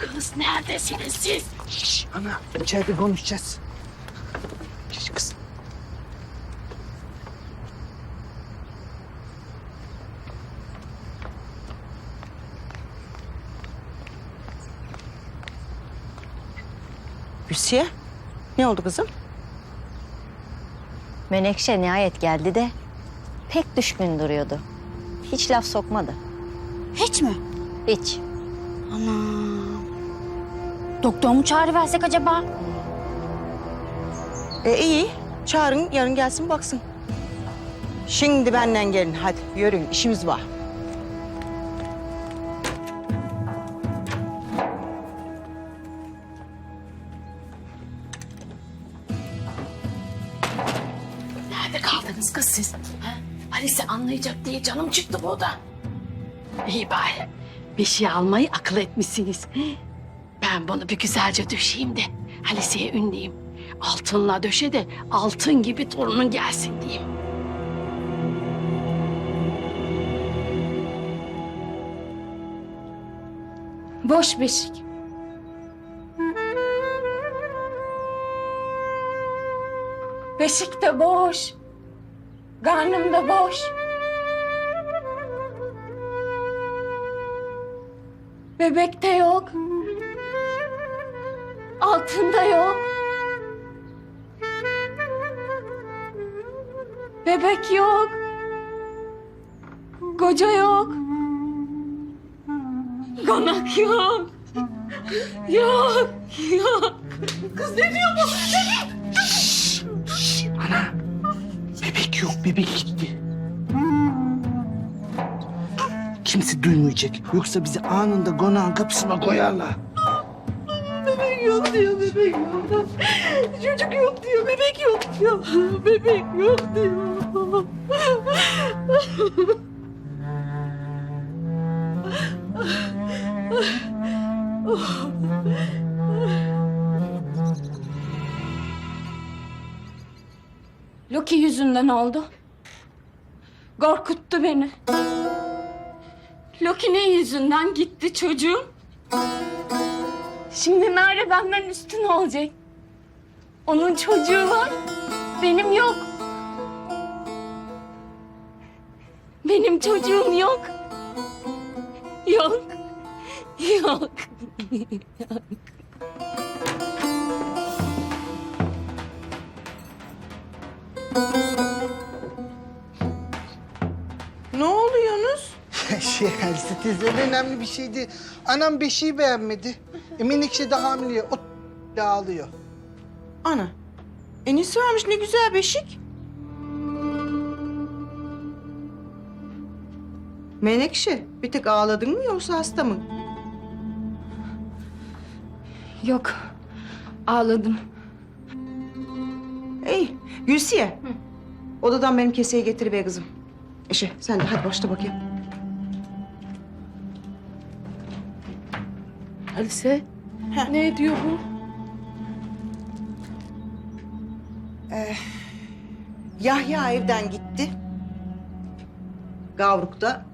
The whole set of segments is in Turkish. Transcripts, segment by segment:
Kız neredesiniz siz? Şş, ana içeride konuşacağız. Geç kız. Hüsiye, ne oldu kızım? Menekşe nihayet geldi de pek düşkün duruyordu. Hiç laf sokmadı. Hiç mi? Hiç. Anam. Doktor mu çağırıversek acaba? E iyi, çağırın yarın gelsin baksın. Şimdi benden gelin hadi yürüyün işimiz var. Nerede kaldınız kız siz? Ha? Halise anlayacak diye canım çıktı burada. İyi bari. Bir şey almayı akıl etmişsiniz. Ben bunu bir güzelce döşeyeyim de Halise'ye ünleyeyim. Altınla döşe de altın gibi torunun gelsin diyeyim. Boş beşik. Beşik de boş. Karnım da boş. Bebek de yok. Altın da yok. Bebek yok. Koca yok. Konak yok. Yok, yok. Kız ne diyor bu? Ana bebek yok bebek gitti. Kimse duymayacak. Yoksa bizi anında konağın kapısına koyarlar. Yok diyor, bebek yok. Çocuk yok diyor, bebek yok diyor. Bebek yok diyor. Loki yüzünden oldu. Korkuttu beni. Loki'nin yüzünden gitti çocuğum. Şimdi Nare benden üstün olacak. Onun çocuğu var, benim yok. Benim çocuğum yok. Yok. Yok. Ne oluyorsunuz? şey teyze öyle önemli bir şeydi. Anam beşiği beğenmedi. E, Menekşe de hamile. O de ağlıyor. Ana, e nesi varmış ne güzel beşik. Menekşe, bir tek ağladın mı yoksa hasta mı? Yok. Ağladım. Ey, Gülsiye. Odadan benim keseyi getir be kızım. Eşe, sen de hadi başla bakayım. Halise, ne diyor bu? Yahya evden gitti. Gavruk da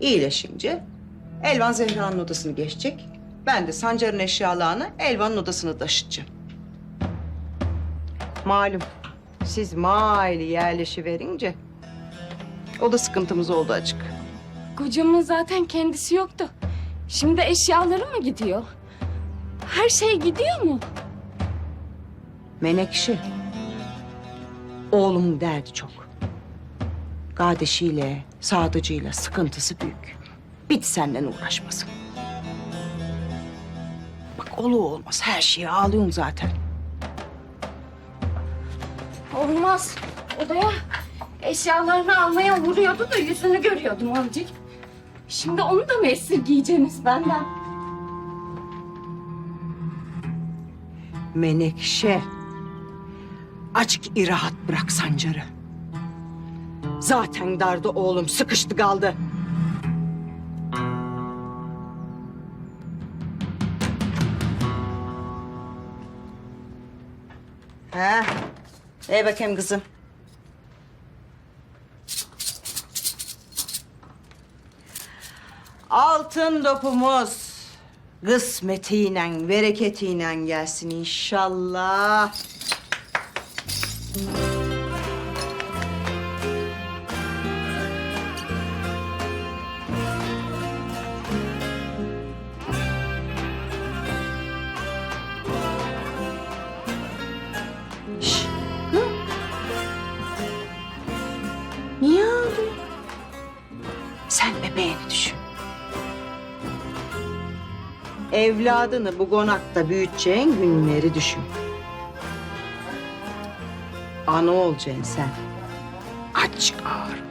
iyileşince Elvan Zehra'nın odasını geçecek. Ben de Sancar'ın eşyalarını Elvan'ın odasına taşıtacağım. Malum siz maili yerleşiverince o da sıkıntımız oldu açık. Kocamın zaten kendisi yoktu. Şimdi eşyaları mı gidiyor? Her şey gidiyor mu? Menekşe. Oğlumun derdi çok. Kardeşiyle, sadıcıyla sıkıntısı büyük. Bit senden uğraşmasın. Bak olu olmaz her şeye ağlıyorsun zaten. Olmaz. Odaya eşyalarını almaya vuruyordu da yüzünü görüyordum amcık. Şimdi onu da mı esirgeyeceksiniz benden? Menekşe. Açık irahat bırak Sancar'ı. Zaten darda oğlum sıkıştı kaldı. He. Ey bakayım kızım. Altın dopumuz, kısmetiyle, bereketiyle gelsin inşallah. Evladını bu konakta büyüteceğin günleri düşün. Ana olacaksın sen. Aç ağır